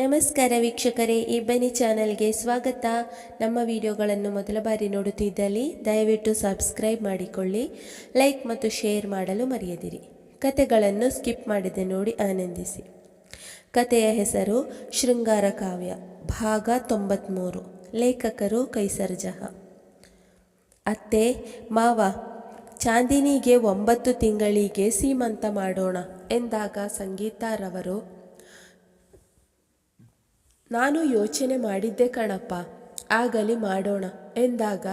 ನಮಸ್ಕಾರ ವೀಕ್ಷಕರೇ ಇಬ್ಬನಿ ಚಾನಲ್ಗೆ ಸ್ವಾಗತ. ನಮ್ಮ ವಿಡಿಯೋಗಳನ್ನು ಮೊದಲ ಬಾರಿ ನೋಡುತ್ತಿದ್ದಲ್ಲಿ ದಯವಿಟ್ಟು ಸಬ್ಸ್ಕ್ರೈಬ್ ಮಾಡಿಕೊಳ್ಳಿ, ಲೈಕ್ ಮತ್ತು ಶೇರ್ ಮಾಡಲು ಮರೆಯದಿರಿ. ಕತೆಗಳನ್ನು ಸ್ಕಿಪ್ ಮಾಡದೆ ನೋಡಿ ಆನಂದಿಸಿ. ಕತೆಯ ಹೆಸರು ಶೃಂಗಾರ ಕಾವ್ಯ, ಭಾಗ ತೊಂಬತ್ತ್ಮೂರು ಲೇಖಕರು ಕೈಸರ್ ಜಹಾ ಅತ್ತೆ, ಮಾವ, ಚಾಂದಿನಿಗೆ ಒಂಬತ್ತು ತಿಂಗಳಿಗೆ ಸೀಮಂತ ಮಾಡೋಣ ಎಂದಾಗ ಸಂಗೀತಾರವರು ನಾನು ಯೋಚನೆ ಮಾಡಿದ್ದೆ ಕಣಪ್ಪ, ಆಗಲಿ ಮಾಡೋಣ ಎಂದಾಗ,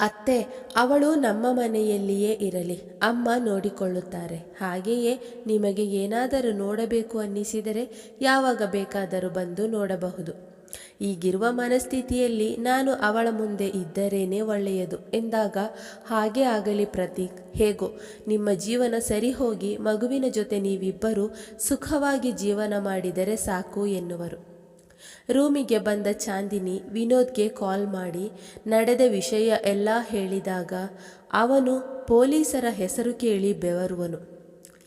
ಅತ್ತೆ, ಅವಳು ನಮ್ಮ ಮನೆಯಲ್ಲಿಯೇ ಇರಲಿ, ಅಮ್ಮ ನೋಡಿಕೊಳ್ಳುತ್ತಾರೆ. ಹಾಗೆಯೇ ನಿಮಗೆ ಏನಾದರೂ ನೋಡಬೇಕು ಅನ್ನಿಸಿದರೆ ಯಾವಾಗ ಬೇಕಾದರೂ ಬಂದು ನೋಡಬಹುದು. ಈಗಿರುವ ಮನಸ್ಥಿತಿಯಲ್ಲಿ ನಾನು ಅವಳ ಮುಂದೆ ಇದ್ದರೇನೆ ಒಳ್ಳೆಯದು. ಎಂದಾಗ, ಹಾಗೆ ಆಗಲಿ ಪ್ರತೀಕ್. ಹೇಗೋ, ನಿಮ್ಮ ಜೀವನ ಸರಿ ಹೋಗಿ ಮಗುವಿನ ಜೊತೆ ನೀವಿಬ್ಬರು ಸುಖವಾಗಿ ಜೀವನ ಮಾಡಿದರೆ ಸಾಕು ಎನ್ನುವರು. ರೂಮಿಗೆ ಬಂದ ಚಾಂದಿನಿ ವಿನೋದ್ಗೆ ಕಾಲ್ ಮಾಡಿ, ನಡೆದ ವಿಷಯ ಎಲ್ಲ ಹೇಳಿದಾಗ ಅವನು ಪೊಲೀಸರ ಹೆಸರು ಕೇಳಿ ಬೆವರುವನು.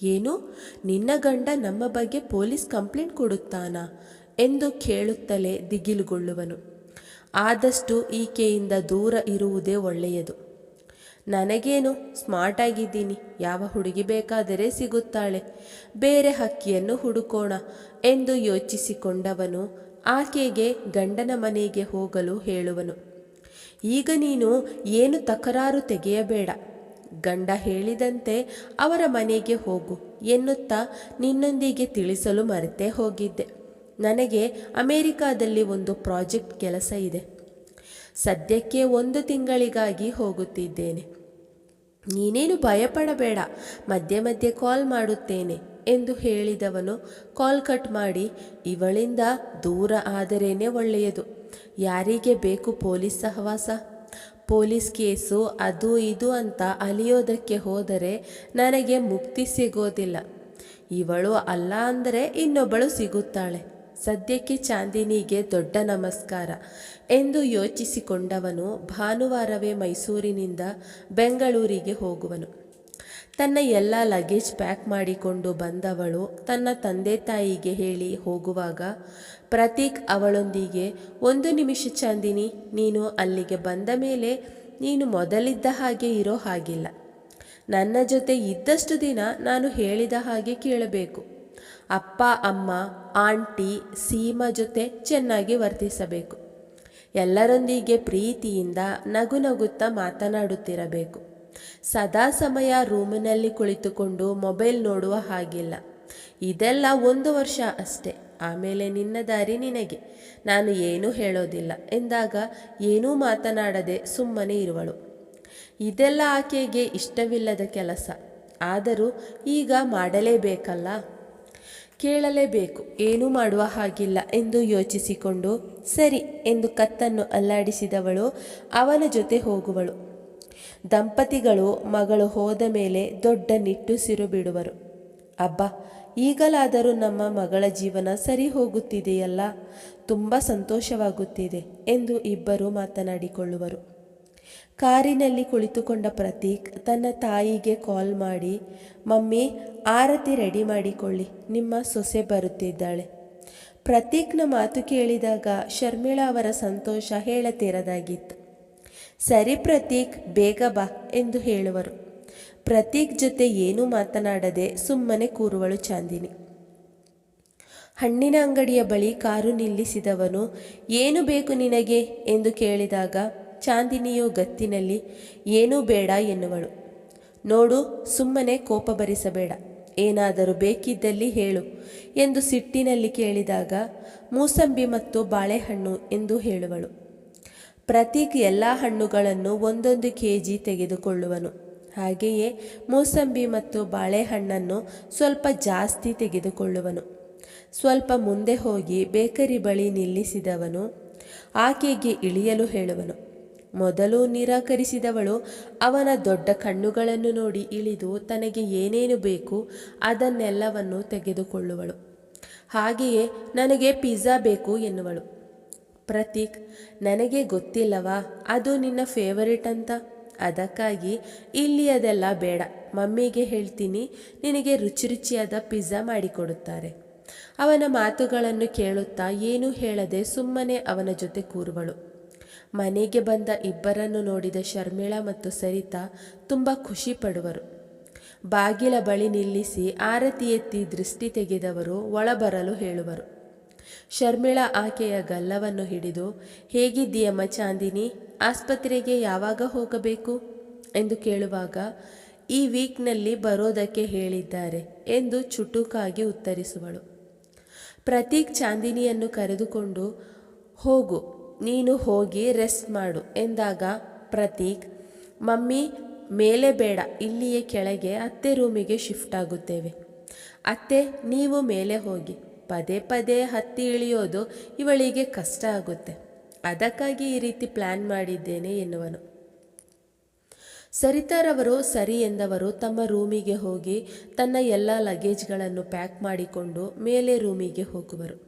ಏನು? ನಿನ್ನ ಗಂಡ ನಮ್ಮ ಬಗ್ಗೆ ಪೊಲೀಸ್ ಕಂಪ್ಲೇಂಟ್ ಕೊಡುತ್ತಾನಾ? ಎಂದು ಕೇಳುತ್ತಲೇ ದಿಗಿಲುಗೊಳ್ಳುವನು. ಆದಷ್ಟು ಈಕೆಯಿಂದ ದೂರ ಇರುವುದೇ ಒಳ್ಳೆಯದು. ನನಗೇನು ಸ್ಮಾರ್ಟ್ ಆಗಿದ್ದೀನಿ ಯಾವ ಹುಡುಗಿ ಬೇಕಾದರೆ ಸಿಗುತ್ತಾಳೆ. ಬೇರೆ ಹಕ್ಕಿಯನ್ನು ಹುಡುಕೋಣ ಎಂದು ಯೋಚಿಸಿಕೊಂಡವನು ಆಕೆಗೆ ಗಂಡನ ಮನೆಗೆ ಹೋಗಲು ಹೇಳುವನು. ಈಗ ನೀನು ಏನು ತಕರಾರು ತೆಗೆಯಬೇಡ. ಗಂಡ ಹೇಳಿದಂತೆ ಅವರ ಮನೆಗೆ ಹೋಗು ಎನ್ನುತ್ತಾ ನಿನ್ನೊಂದಿಗೆ ತಿಳಿಸಲು ಮರೆತೇ ಹೋಗಿದ್ದೆ. ನನಗೆ ಅಮೇರಿಕಾದಲ್ಲಿ ಒಂದು ಪ್ರಾಜೆಕ್ಟ್ ಕೆಲಸ ಇದೆ. ಸದ್ಯಕ್ಕೆ ಒಂದು ತಿಂಗಳಿಗಾಗಿ ಹೋಗುತ್ತಿದ್ದೇನೆ. ನೀನೇನು ಭಯಪಡಬೇಡ, ಮಧ್ಯೆ ಮಧ್ಯೆ ಕಾಲ್ ಮಾಡುತ್ತೇನೆ ಎಂದು ಹೇಳಿದವನು ಕಾಲ್ ಕಟ್ ಮಾಡಿ, ಇವಳಿಂದ ದೂರ ಆದರೇನೆ ಒಳ್ಳೆಯದು. ಯಾರಿಗೆ ಬೇಕು ಪೊಲೀಸ್ ಸಹವಾಸ? ಪೊಲೀಸ್ ಕೇಸು ಅದು ಇದು ಅಂತ ಅಲಿಯೋದಕ್ಕೆ ಹೋದರೆ ನನಗೆ ಮುಕ್ತಿ ಸಿಗೋದಿಲ್ಲ. ಇವಳು ಅಲ್ಲ ಅಂದರೆ ಇನ್ನೊಬ್ಬಳು ಸಿಗುತ್ತಾಳೆ. ಸದ್ಯಕ್ಕೆ ಚಾಂದಿನಿಗೆ ದೊಡ್ಡ ನಮಸ್ಕಾರ. ಎಂದು ಯೋಚಿಸಿಕೊಂಡವನು ಭಾನುವಾರವೇ ಮೈಸೂರಿನಿಂದ ಬೆಂಗಳೂರಿಗೆ ಹೋಗುವನು. ತನ್ನ ಎಲ್ಲ ಲಗೇಜ್ ಪ್ಯಾಕ್ ಮಾಡಿಕೊಂಡು ಬಂದವಳು ತನ್ನ ತಂದೆ ತಾಯಿಗೆ ಹೇಳಿ ಹೋಗುವಾಗ, ಪ್ರತೀಕ್ ಅವಳೊಂದಿಗೆ, ಒಂದು ನಿಮಿಷ ಚಾಂದಿನಿ, ನೀನು ಅಲ್ಲಿಗೆ ಬಂದ ಮೇಲೆ ನೀನು ಮೊದಲಿದ್ದ ಹಾಗೆ ಇರೋ ಹಾಗಿಲ್ಲ. ನನ್ನ ಜೊತೆ ಇದ್ದಷ್ಟು ದಿನ ನಾನು ಹೇಳಿದ ಹಾಗೆ ಕೇಳಬೇಕು. ಅಪ್ಪ, ಅಮ್ಮ, ಆಂಟಿ, ಸೀಮ ಜೊತೆ ಚೆನ್ನಾಗಿ ವರ್ತಿಸಬೇಕು. ಎಲ್ಲರೊಂದಿಗೆ ಪ್ರೀತಿಯಿಂದ ನಗು ನಗುತ್ತಾ ಮಾತನಾಡುತ್ತಿರಬೇಕು. ಸದಾ ಸಮಯ ರೂಮಿನಲ್ಲಿ ಕುಳಿತುಕೊಂಡು ಮೊಬೈಲ್ ನೋಡುವ ಹಾಗಿಲ್ಲ. ಇದೆಲ್ಲ ಒಂದು ವರ್ಷ ಅಷ್ಟೇ. ಆಮೇಲೆ ನಿನ್ನ ದಾರಿ ನಿನಗೆ. ನಾನು ಏನೂ ಹೇಳೋದಿಲ್ಲ. ಎಂದಾಗ ಏನೂ ಮಾತನಾಡದೆ ಸುಮ್ಮನೆ ಇರುವಳು. ಇದೆಲ್ಲ ಆಕೆಗೆ ಇಷ್ಟವಿಲ್ಲದ ಕೆಲಸ. ಆದರೂ ಈಗ ಮಾಡಲೇಬೇಕಲ್ಲ? ಕೇಳಲೇಬೇಕು. ಏನೂ ಮಾಡುವ ಹಾಗಿಲ್ಲ ಎಂದು ಯೋಚಿಸಿಕೊಂಡು, ಸರಿ ಎಂದು ಕತ್ತನ್ನು ಅಲ್ಲಾಡಿಸಿದವಳು, ಅವನ ಜೊತೆ ಹೋಗುವಳು. ದಂಪತಿಗಳು ಮಗಳು ಹೋದ ಮೇಲೆ ದೊಡ್ಡ ನಿಟ್ಟುಸಿರು ಬಿಡುವರು. ಅಬ್ಬ, ಈಗಲಾದರೂ ನಮ್ಮ ಮಗಳ ಜೀವನ ಸರಿ ಹೋಗುತ್ತಿದೆಯಲ್ಲ? ತುಂಬ ಸಂತೋಷವಾಗುತ್ತಿದೆ ಎಂದು ಇಬ್ಬರು ಮಾತನಾಡಿಕೊಳ್ಳುವರು. ಕಾರಿನಲ್ಲಿ ಕುಳಿತುಕೊಂಡ ಪ್ರತೀಕ್ ತನ್ನ ತಾಯಿಗೆ ಕಾಲ್ ಮಾಡಿ, ಮಮ್ಮಿ, ಆರತಿ ರೆಡಿ ಮಾಡಿಕೊಳ್ಳಿ, ನಿಮ್ಮ ಸೊಸೆ ಬರುತ್ತಿದ್ದಾಳೆ. ಪ್ರತೀಕ್ನ ಮಾತು ಕೇಳಿದಾಗ ಶರ್ಮಿಳಾ ಅವರ ಸಂತೋಷ ಹೇಳತೀರದಾಗಿತ್ತು ಸರಿ ಪ್ರತೀಕ್, ಬೇಗ ಬಾ, ಎಂದು ಹೇಳುವರು. ಪ್ರತೀಕ್ ಜೊತೆ ಏನೂ ಮಾತನಾಡದೆ ಸುಮ್ಮನೆ ಕೂರುವಳು ಚಾಂದಿನಿ. ಹಣ್ಣಿನ ಅಂಗಡಿಯ ಬಳಿ ಕಾರು ನಿಲ್ಲಿಸಿದವನು, ಏನು ಬೇಕು ನಿನಗೆ? ಎಂದು ಕೇಳಿದಾಗ ಚಾಂದಿನಿಯು ಗತ್ತಿನಲ್ಲಿ, ಏನೂ ಬೇಡ ಎನ್ನುವಳು. ನೋಡು, ಸುಮ್ಮನೆ ಕೋಪ ಭರಿಸಬೇಡ. ಏನಾದರೂ ಬೇಕಿದ್ದಲ್ಲಿ ಹೇಳು ಎಂದು ಸಿಟ್ಟಿನಲ್ಲಿ ಕೇಳಿದಾಗ, ಮೂಸಂಬಿ ಮತ್ತು ಬಾಳೆಹಣ್ಣು ಎಂದು ಹೇಳುವಳು. ಪ್ರತೀಕ್ ಎಲ್ಲ ಹಣ್ಣುಗಳನ್ನು ಒಂದೊಂದು ಕೆ ಜಿ ತೆಗೆದುಕೊಳ್ಳುವನು. ಹಾಗೆಯೇ ಮೂಸಂಬಿ ಮತ್ತು ಬಾಳೆಹಣ್ಣನ್ನು ಸ್ವಲ್ಪ ಜಾಸ್ತಿ ತೆಗೆದುಕೊಳ್ಳುವನು. ಸ್ವಲ್ಪ ಮುಂದೆ ಹೋಗಿ ಬೇಕರಿ ಬಳಿ ನಿಲ್ಲಿಸಿದವನು, ಆಕೆಗೆ ಇಳಿಯಲು ಹೇಳುವನು. ಮೊದಲು ನಿರಾಕರಿಸಿದವಳು ಅವನ ದೊಡ್ಡ ಕಣ್ಣುಗಳನ್ನು ನೋಡಿ ಇಳಿದು ತನಗೆ ಏನೇನು ಬೇಕು ಅದನ್ನೆಲ್ಲವನ್ನು ತೆಗೆದುಕೊಳ್ಳುವಳು. ಹಾಗೆಯೇ ನನಗೆ ಪಿಜ್ಜಾ ಬೇಕು ಎನ್ನುವಳು. ಪ್ರತೀಕ್, ನನಗೆ ಗೊತ್ತಿಲ್ಲವಾ, ಅದು ನಿನ್ನ ಫೇವರಿಟ್ ಅಂತ? ಅದಕ್ಕಾಗಿ ಇಲ್ಲಿ ಅದೆಲ್ಲ ಬೇಡ. ಮಮ್ಮಿಗೆ ಹೇಳ್ತೀನಿ, ನಿನಗೆ ರುಚಿ ರುಚಿಯಾದ ಪಿಜ್ಜಾ ಮಾಡಿಕೊಡುತ್ತಾರೆ. ಅವನ ಮಾತುಗಳನ್ನು ಕೇಳುತ್ತಾ ಏನೂ ಹೇಳದೆ ಸುಮ್ಮನೆ ಅವನ ಜೊತೆ ಕೂರುವಳು. ಮನೆಗೆ ಬಂದ ಇಬ್ಬರನ್ನು ನೋಡಿದ ಶರ್ಮಿಳಾ ಮತ್ತು ಸರಿತಾ ತುಂಬ ಖುಷಿ ಪಡುವರು. ಬಾಗಿಲ ಬಳಿ ನಿಲ್ಲಿಸಿ ಆರತಿ ಎತ್ತಿ ದೃಷ್ಟಿ ತೆಗೆದವರು ಒಳಬರಲು ಹೇಳುವರು. ಶರ್ಮಿಳಾ ಆಕೆಯ ಗಲ್ಲವನ್ನು ಹಿಡಿದು ಹೇಗಿದ್ದೀಯಮ್ಮ ಚಾಂದಿನಿ ಆಸ್ಪತ್ರೆಗೆ ಯಾವಾಗ ಹೋಗಬೇಕು? ಎಂದು ಕೇಳುವಾಗ, ಈ ವೀಕ್ನಲ್ಲಿ ಬರೋದಕ್ಕೆ ಹೇಳಿದ್ದಾರೆ ಎಂದು ಚುಟುಕಾಗಿ ಉತ್ತರಿಸುವಳು. ಪ್ರತೀಕ್ ಚಾಂದಿನಿಯನ್ನು ಕರೆದುಕೊಂಡು, ಹೋಗು ನೀನು ಹೋಗಿ ರೆಸ್ಟ್ ಮಾಡು. ಎಂದಾಗ ಪ್ರತೀಕ್, ಮಮ್ಮಿ, ಮೇಲೆ ಬೇಡ, ಇಲ್ಲಿಯೇ ಕೆಳಗೆ ಅತ್ತೆ ರೂಮಿಗೆ ಶಿಫ್ಟ್ ಆಗುತ್ತೇವೆ. ಅತ್ತೆ, ನೀವು ಮೇಲೆ ಹೋಗಿ. ಪದೇ ಪದೇ ಹತ್ತಿ ಇಳಿಯೋದು ಇವಳಿಗೆ ಕಷ್ಟ ಆಗುತ್ತೆ. ಅದಕ್ಕಾಗಿ ಈ ರೀತಿ ಪ್ಲ್ಯಾನ್ ಮಾಡಿದ್ದೇನೆ ಎನ್ನುವನು. ಸರಿತಾರವರು ಸರಿ ಎಂದವರು ತಮ್ಮ ರೂಮಿಗೆ ಹೋಗಿ ತನ್ನ ಎಲ್ಲ ಲಗೇಜ್ಗಳನ್ನು ಪ್ಯಾಕ್ ಮಾಡಿಕೊಂಡು ಮೇಲೆ ರೂಮಿಗೆ ಹೋಗುವರು.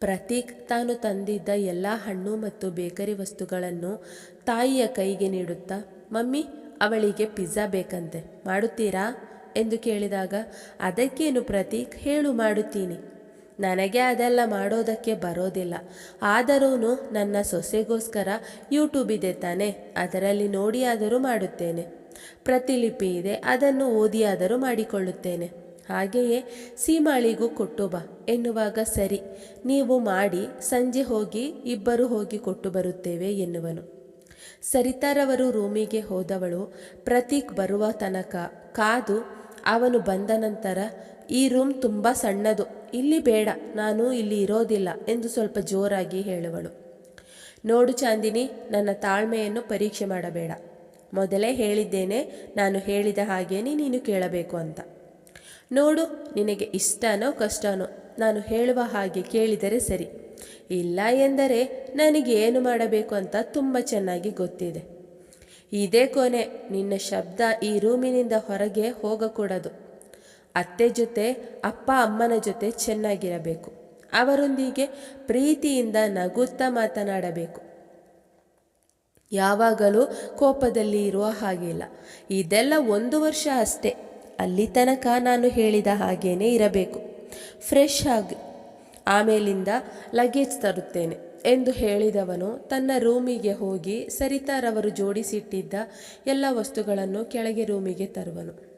ಪ್ರತೀಕ್ ತಾನು ತಂದಿದ್ದ ಎಲ್ಲ ಹಣ್ಣು ಮತ್ತು ಬೇಕರಿ ವಸ್ತುಗಳನ್ನು ತಾಯಿಯ ಕೈಗೆ ನೀಡುತ್ತಾ, ಮಮ್ಮಿ, ಅವಳಿಗೆ ಪಿಜ್ಜಾ ಬೇಕಂತೆ, ಮಾಡುತ್ತೀರಾ? ಎಂದು ಕೇಳಿದಾಗ, ಅದಕ್ಕೇನು ಪ್ರತೀಕ್, ಹೇಳು ಮಾಡುತ್ತೀನಿ. ನನಗೆ ಅದೆಲ್ಲ ಮಾಡೋದಕ್ಕೆ ಬರೋದಿಲ್ಲ. ಆದರೂ ನನ್ನ ಸೊಸೆಗೋಸ್ಕರ ಯೂಟ್ಯೂಬ್ ಇದೆ ತಾನೆ, ಅದರಲ್ಲಿ ನೋಡಿಯಾದರೂ ಮಾಡುತ್ತೇನೆ. ಪ್ರತಿಲಿಪಿ ಇದೆ, ಅದನ್ನು ಓದಿಯಾದರೂ ಮಾಡಿಕೊಳ್ಳುತ್ತೇನೆ. ಹಾಗೆಯೇ ಸೀಮಾಳಿಗೂ ಕೊಟ್ಟು ಬಾ ಎನ್ನುವಾಗ ಸರಿ, ನೀವು ಮಾಡಿ ಸಂಜೆ ಹೋಗಿ ಇಬ್ಬರು ಹೋಗಿ ಕೊಟ್ಟು ಬರುತ್ತೇವೆ ಎನ್ನುವನು. ಸರಿತಾರವರು ರೂಮಿಗೆ ಹೋದವಳು ಪ್ರತೀಕ್ ಬರುವ ತನಕ ಕಾದು ಅವನು ಬಂದ ನಂತರ, ಈ ರೂಮ್ ತುಂಬ ಸಣ್ಣದು, ಇಲ್ಲಿ ಬೇಡ, ನಾನು ಇಲ್ಲಿ ಇರೋದಿಲ್ಲ ಎಂದು ಸ್ವಲ್ಪ ಜೋರಾಗಿ ಹೇಳುವಳು. ನೋಡು ಚಾಂದಿನಿ, ನನ್ನ ತಾಳ್ಮೆಯನ್ನು ಪರೀಕ್ಷೆ ಮಾಡಬೇಡ. ಮೊದಲೇ ಹೇಳಿದ್ದೇನೆ, ನಾನು ಹೇಳಿದ ಹಾಗೇನೆ ನೀನು ಕೇಳಬೇಕು ಅಂತ. ನೋಡು, ನಿನಗೆ ಇಷ್ಟನೋ ಕಷ್ಟನೋ ನಾನು ಹೇಳುವ ಹಾಗೆ ಕೇಳಿದರೆ ಸರಿ. ಇಲ್ಲ ಎಂದರೆ ನನಗೆ ಏನು ಮಾಡಬೇಕು ಅಂತ ತುಂಬ ಚೆನ್ನಾಗಿ ಗೊತ್ತಿದೆ. ಇದೇ ಕೊನೆ, ನಿನ್ನ ಶಬ್ದ ಈ ರೂಮಿನಿಂದ ಹೊರಗೆ ಹೋಗಕೂಡದು. ಅತ್ತೆ ಜೊತೆ, ಅಪ್ಪ ಅಮ್ಮನ ಜೊತೆ ಚೆನ್ನಾಗಿರಬೇಕು. ಅವರೊಂದಿಗೆ ಪ್ರೀತಿಯಿಂದ ನಗುತ್ತಾ ಮಾತನಾಡಬೇಕು. ಯಾವಾಗಲೂ ಕೋಪದಲ್ಲಿ ಇರುವ ಹಾಗಿಲ್ಲ. ಇದೆಲ್ಲ ಒಂದು ವರ್ಷ ಅಷ್ಟೇ. ಅಲ್ಲಿ ತನಕ ನಾನು ಹೇಳಿದ ಹಾಗೇನೇ ಇರಬೇಕು. ಫ್ರೆಶ್ ಆಗಿ ಆಮೇಲಿಂದ ಲಗೇಜ್ ತರುತ್ತೇನೆ ಎಂದು ಹೇಳಿದವನು ತನ್ನ ರೂಮಿಗೆ ಹೋಗಿ ಸರಿತಾರವರು ಜೋಡಿಸಿಟ್ಟಿದ್ದ ಎಲ್ಲ ವಸ್ತುಗಳನ್ನು ಕೆಳಗೆ ರೂಮಿಗೆ ತರುವನು.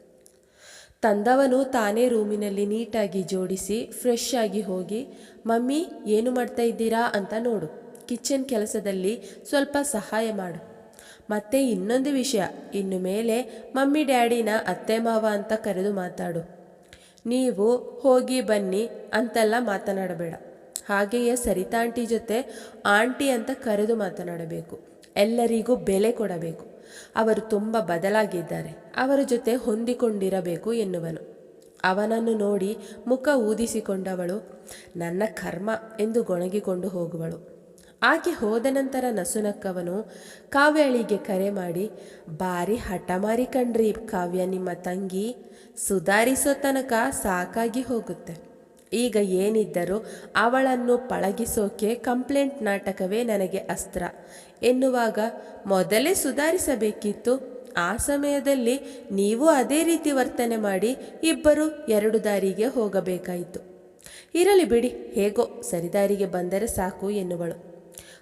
ತಂದವನು ತಾನೇ ರೂಮಿನಲ್ಲಿ ನೀಟಾಗಿ ಜೋಡಿಸಿ ಫ್ರೆಶ್ ಆಗಿ ಹೋಗಿ, ಮಮ್ಮಿ, ಏನು ಮಾಡ್ತಾ ಇದ್ದೀರಾ? ಅಂತ ನೋಡು. ಕಿಚನ್ ಕೆಲಸದಲ್ಲಿ ಸ್ವಲ್ಪ ಸಹಾಯ ಮಾಡು. ಮತ್ತೆ ಇನ್ನೊಂದು ವಿಷಯ. ಇನ್ನು ಮೇಲೆ ಮಮ್ಮಿ ಡ್ಯಾಡಿನ ಅತ್ತೆ ಮಾವ ಅಂತ ಕರೆದು ಮಾತಾಡು. ನೀವು ಹೋಗಿ ಬನ್ನಿ ಅಂತೆಲ್ಲ ಮಾತನಾಡಬೇಡ. ಹಾಗೆಯೇ ಸರಿತಾ ಆಂಟಿ ಜೊತೆ ಆಂಟಿ ಅಂತ ಕರೆದು ಮಾತನಾಡಬೇಕು. ಎಲ್ಲರಿಗೂ ಬೆಲೆ ಕೊಡಬೇಕು. ಅವರು ತುಂಬ ಬದಲಾಗಿದ್ದಾರೆ. ಅವರ ಜೊತೆ ಹೊಂದಿಕೊಂಡಿರಬೇಕು ಎನ್ನುವನು. ಅವನನ್ನು ನೋಡಿ ಮುಖ ಊದಿಸಿಕೊಂಡವಳು. ನನ್ನ ಕರ್ಮ ಎಂದು ಗೊಣಗಿಕೊಂಡು ಹೋಗುವಳು. ಆಕೆ ಹೋದ ನಂತರ ನಸುನಕ್ಕವನು ಕಾವ್ಯಾಳಿಗೆ ಕರೆ ಮಾಡಿ ಭಾರಿ ಹಠಮಾರಿ ಕಣ್ರಿ ಕಾವ್ಯ, ನಿಮ್ಮ ತಂಗಿ ಸುಧಾರಿಸೋ ತನಕ ಸಾಕಾಗಿ ಹೋಗುತ್ತೆ. ಈಗ ಏನಿದ್ದರೂ ಅವಳನ್ನು ಪಳಗಿಸೋಕೆ ಕಂಪ್ಲೇಂಟ್ ನಾಟಕವೇ ನನಗೆ ಅಸ್ತ್ರ. ಎನ್ನುವಾಗ ಮೊದಲೇ ಸುಧಾರಿಸಬೇಕಿತ್ತು. ಆ ಸಮಯದಲ್ಲಿ ನೀವು ಅದೇ ರೀತಿ ವರ್ತನೆ ಮಾಡಿ ಇಬ್ಬರು ಎರಡು ದಾರಿಗೆ ಹೋಗಬೇಕಾಯಿತು. ಇರಲಿ ಬಿಡಿ, ಹೇಗೋ ಸರಿದಾರಿಗೆ ಬಂದರೆ ಸಾಕು ಎನ್ನುವಳು.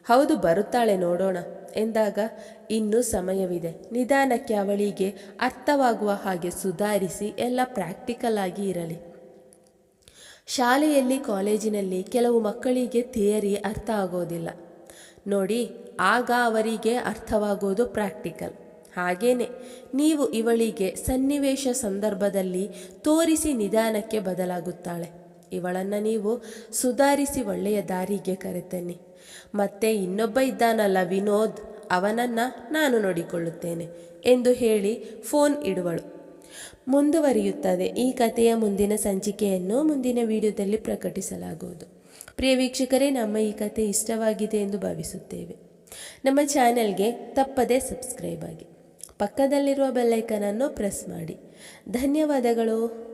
ಹೌದು, ಬರುತ್ತಾಳೆ ನೋಡೋಣ ಎಂದಾಗ, ಇನ್ನೂ ಸಮಯವಿದೆ. ನಿಧಾನಕ್ಕೆ ಅವಳಿಗೆ ಅರ್ಥವಾಗುವ ಹಾಗೆ ಸುಧಾರಿಸಿ ಎಲ್ಲ ಪ್ರಾಕ್ಟಿಕಲ್ ಆಗಿ ಇರಲಿ. ಶಾಲೆಯಲ್ಲಿ, ಕಾಲೇಜಿನಲ್ಲಿ ಕೆಲವು ಮಕ್ಕಳಿಗೆ ಥಿಯರಿ ಅರ್ಥ ಆಗೋದಿಲ್ಲ. ನೋಡಿ, ಆಗ ಅವರಿಗೆ ಅರ್ಥವಾಗೋದು ಪ್ರಾಕ್ಟಿಕಲ್ ಹಾಗೇನೆ, ನೀವು ಇವಳಿಗೆ ಸನ್ನಿವೇಶ ಸಂದರ್ಭದಲ್ಲಿ ತೋರಿಸಿ ನಿಧಾನಕ್ಕೆ ಬದಲಾಗುತ್ತಾಳೆ. ಇವಳನ್ನು ನೀವು ಸುಧಾರಿಸಿ ಒಳ್ಳೆಯ ದಾರಿಗೆ ಕರೆತನ್ನಿ. ಮತ್ತೆ ಇನ್ನೊಬ್ಬ ಇದ್ದಾನಲ್ಲ ವಿನೋದ್, ಅವನನ್ನು ನಾನು ನೋಡಿಕೊಳ್ಳುತ್ತೇನೆ ಎಂದು ಹೇಳಿ ಫೋನ್ ಇಡುವಳು. ಮುಂದುವರಿಯುತ್ತದೆ. ಈ ಕಥೆಯ ಮುಂದಿನ ಸಂಚಿಕೆಯನ್ನು ಮುಂದಿನ ವಿಡಿಯೋದಲ್ಲಿ ಪ್ರಕಟಿಸಲಾಗುವುದು. ಪ್ರಿಯ ವೀಕ್ಷಕರೇ, ನಮ್ಮ ಈ ಕಥೆ ಇಷ್ಟವಾಗಿದೆ ಎಂದು ಭಾವಿಸುತ್ತೇವೆ. ನಮ್ಮ ಚಾನೆಲ್ಗೆ ತಪ್ಪದೇ ಸಬ್ಸ್ಕ್ರೈಬ್ ಆಗಿ. ಪಕ್ಕದಲ್ಲಿರುವ ಬೆಲ್ಲೈಕನನ್ನು ಪ್ರೆಸ್ ಮಾಡಿ. ಧನ್ಯವಾದಗಳು.